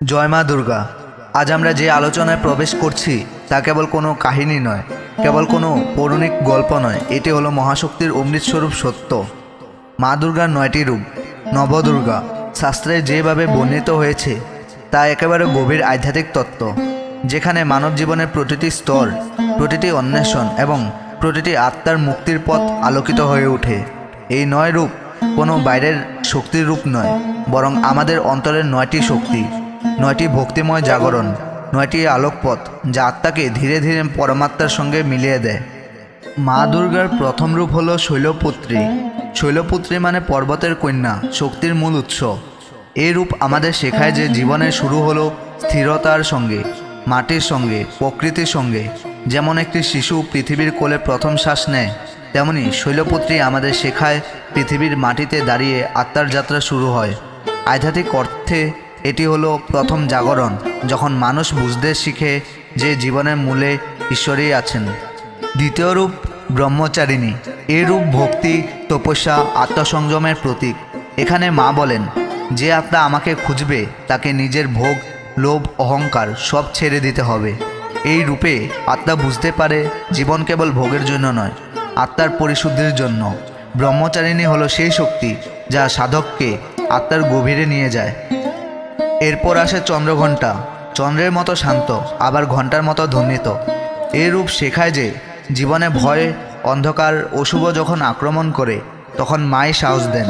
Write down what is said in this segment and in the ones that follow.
জয় মা দুর্গা, আজ আমরা যে আলোচনায় প্রবেশ করছি, তা কেবল কোনো কাহিনী নয়, কেবল কোনো পৌরাণিক গল্প নয়, এটি হলো মহাশক্তির অমৃতস্বরূপ সত্য। মা দুর্গার নয়টি রূপ, নবদুর্গা, শাস্ত্রে যেভাবে বর্ণিত হয়েছে, তা একেবারে গভীর আধ্যাত্মিক তত্ত্ব, যেখানে মানব জীবনের প্রতিটি স্তর, প্রতিটি অন্বেষণ এবং প্রতিটি আত্মার মুক্তির পথ আলোকিত হয়ে ওঠে। এই নয় রূপ কোনো বাইরের শক্তির রূপ নয়, বরং আমাদের অন্তরের নয়টি শক্তি। নয়টি ভক্তিময় জাগরণ, নয়টি আলোকপথ যা আত্মাকে ধীরে ধীরে পরমাত্মার সঙ্গে মিলিয়ে দেয়। মা দুর্গার প্রথম রূপ হলো শৈলপুত্রী। শৈলপুত্রী মানে পর্বতের কন্যা, শক্তির মূল উৎস। এই রূপ আমাদের শেখায় যে জীবনের শুরু হলো স্থিরতার সঙ্গে, মাটির সঙ্গে, প্রকৃতির সঙ্গে। যেমন একটি শিশু পৃথিবীর কোলে প্রথম শ্বাস নেয়, তেমনি শৈলপুত্রী আমাদের শেখায় পৃথিবীর মাটিতে দাঁড়িয়ে আত্মার যাত্রা শুরু হয়। আধ্যাত্মিক অর্থে এটি হলো প্রথম জাগরণ, যখন মানুষ বুঝতে শিখে যে জীবনের মূলে ঈশ্বরই আছেন। দ্বিতীয় রূপ, ব্রহ্মচারিণী। এই রূপ ভক্তি, তপস্যা, আত্মসংযমের প্রতীক। এখানে মা বলেন, যে আত্মা আমাকে খুঁজবে, তাকে নিজের ভোগ, লোভ, অহংকার সব ছেড়ে দিতে হবে। এই রূপে আত্মা বুঝতে পারে জীবন কেবল ভোগের জন্য নয়, আত্মার পরিশুদ্ধির জন্য। ব্রহ্মচারিণী হলো সেই শক্তি যা সাধককে আত্মার গভীরে নিয়ে যায়। এরপর আসে চন্দ্রঘণ্টা। চন্দ্রের মতো শান্ত, আবার ঘণ্টার মতো ধ্বনিত এই রূপ শেখায় যে, জীবনে ভয়, অন্ধকার অশুভ যখন আক্রমণ করে, তখন মাই সাহস দেন।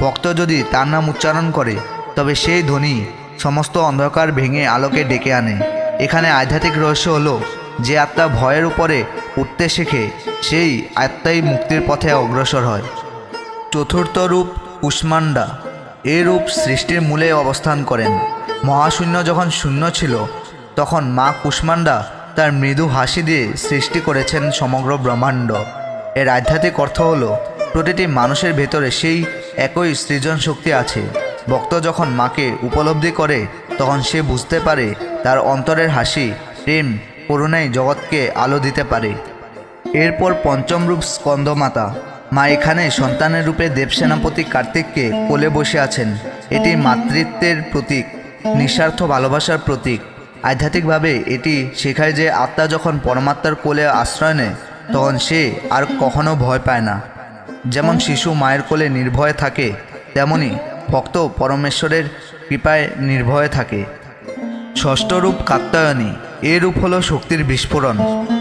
ভক্ত যদি তার নাম উচ্চারণ করে, তবে সেই ধ্বনি সমস্ত অন্ধকার ভেঙে আলোকে ডেকে আনে। এখানে আধ্যাত্মিক রহস্য হলো, যে আত্মা ভয়ের উপরে উঠতে শেখে, সেই আত্মাই মুক্তির পথে অগ্রসর হয়। চতুর্থ রূপ কুষ্মান্ডা এই রূপ সৃষ্টির মূলে অবস্থান করেন। মহাশূন্য যখন শূন্য ছিল, তখন মা কুষ্মান্ডা তার মৃদু হাসি দিয়ে সৃষ্টি করেছেন সমগ্র ব্রহ্মাণ্ড। এর আধ্যাত্মিক অর্থ হলো, প্রতিটি মানুষের ভেতরে সেই একই সৃজন শক্তি আছে। ভক্ত যখন মাকে উপলব্ধি করে, তখন সে বুঝতে পারে তার অন্তরের হাসি, প্রেম, করুণাই জগৎকে আলো দিতে পারে। এরপর পঞ্চম রূপ স্কন্দমাতা মা এখানে সন্তানের রূপে দেবসেনাপতি কার্তিককে কোলে বসে আছেন। এটি মাতৃত্বের প্রতীক, নিঃস্বার্থ ভালোবাসার প্রতীক। আধ্যাত্মিকভাবে এটি শেখায় যে আত্মা যখন পরমাত্মার কোলে আশ্রয় নেয়, তখন সে আর কখনো ভয় পায় না। যেমন শিশু মায়ের কোলে নির্ভয়ে থাকে, তেমনি ভক্ত পরমেশ্বরের কৃপায় নির্ভয়ে থাকে। ষষ্ঠ রূপ কাত্যায়নী, এ রূপ হলো শক্তির বিস্ফোরণ,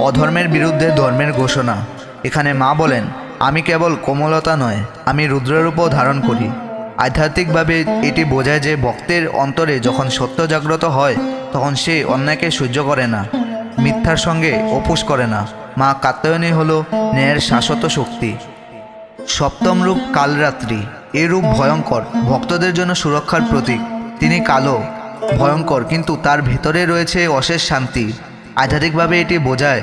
অধর্মের বিরুদ্ধে ধর্মের ঘোষণা। এখানে মা বলেন আমি কেবল কোমলতা নয়, আমি রুদ্ররূপও ধারণ করি। আধ্যাত্মিকভাবে এটি বোঝায় যে ভক্তের অন্তরে যখন সত্য জাগ্রত হয়, তখন সে অন্যায়কে সহ্য করে না, মিথ্যার সঙ্গে অপুষ করে না। মা কাত্যায়নী হল ন্যায়ের শাশ্বত শক্তি। সপ্তম রূপ কালরাত্রি, এ রূপ ভয়ঙ্কর, ভক্তদের জন্য সুরক্ষার প্রতীক। তিনি কালো, ভয়ঙ্কর, কিন্তু তার ভেতরে রয়েছে অশেষ শান্তি। আধ্যাত্মিকভাবে এটি বোঝায়,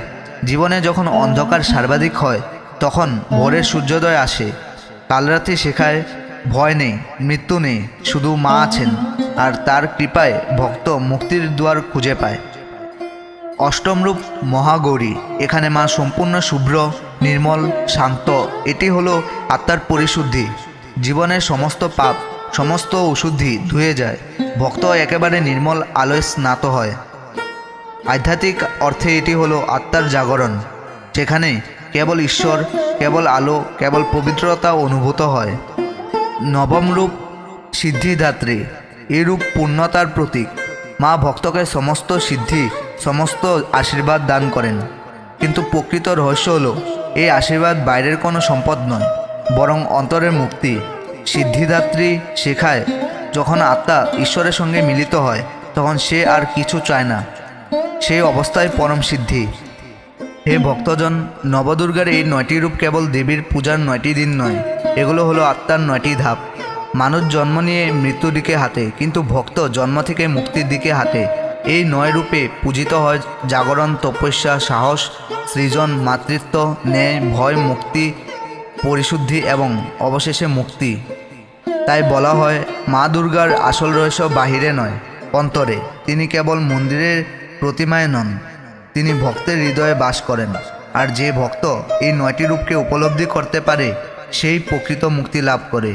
জীবনে যখন অন্ধকার সর্বাধিক হয় তখন ভোরের সূর্যোদয় আসে। কালরাত্রি শেখায় ভয় নেই, মৃত্যু নেই, শুধু মা আছেন আর তার কৃপায় ভক্ত মুক্তির দুয়ার খুঁজে পায়। অষ্টম রূপ মহাগৌরী, এখানে মা সম্পূর্ণ শুভ্র, নির্মল, শান্ত, এটি হলো আত্মার পরিশুদ্ধি। জীবনের সমস্ত পাপ, সমস্ত অশুদ্ধি ধুয়ে যায়, ভক্ত একেবারে নির্মল আলোয় স্নাত হয়। আধ্যাত্মিক অর্থে এটি হলো আত্মার জাগরণ, যেখানে কেবল ঈশ্বর, কেবল আলো, কেবল পবিত্রতা অনুভূত হয়। নবম রূপ সিদ্ধিদাত্রী এই রূপ পূর্ণতার প্রতীক। মা ভক্তকে সমস্ত সিদ্ধি, সমস্ত আশীর্বাদ দান করেন। কিন্তু প্রকৃত রহস্য হলো, এই আশীর্বাদ বাইরের কোনো সম্পদ নয়, বরং অন্তরের মুক্তি। সিদ্ধিদাত্রী শেখায়, যখন আত্মা ঈশ্বরের সঙ্গে মিলিত হয়, তখন সে আর কিছু চায় না। সেই অবস্থায় পরম সিদ্ধি। হে ভক্তজন, নবদুর্গার এই নয়টি রূপ কেবল দেবীর পূজার নয়টি দিন নয়, এগুলো হলো আত্মার নয়টি ধাপ। মানুষ জন্ম নিয়ে মৃত্যুর দিকে হাঁটে, কিন্তু ভক্ত জন্ম থেকে মুক্তির দিকে হাঁটে। এই নয় রূপে পূজিত হয় জাগরণ, তপস্যা, সাহস, সৃজন, মাতৃত্ব, ন্যায়, ভয়, মুক্তি, পরিশুদ্ধি এবং অবশেষে মুক্তি। তাই বলা হয়, মা দুর্গার আসল রহস্য বাহিরে নয়, অন্তরে। তিনি কেবল মন্দিরের প্রতিমায় নন। তিনি ভক্তের হৃদয়ে বাস করেন। আর যে ভক্ত এই নয়টি রূপকে উপলব্ধি করতে পারে, সেই প্রকৃত মুক্তি লাভ করে।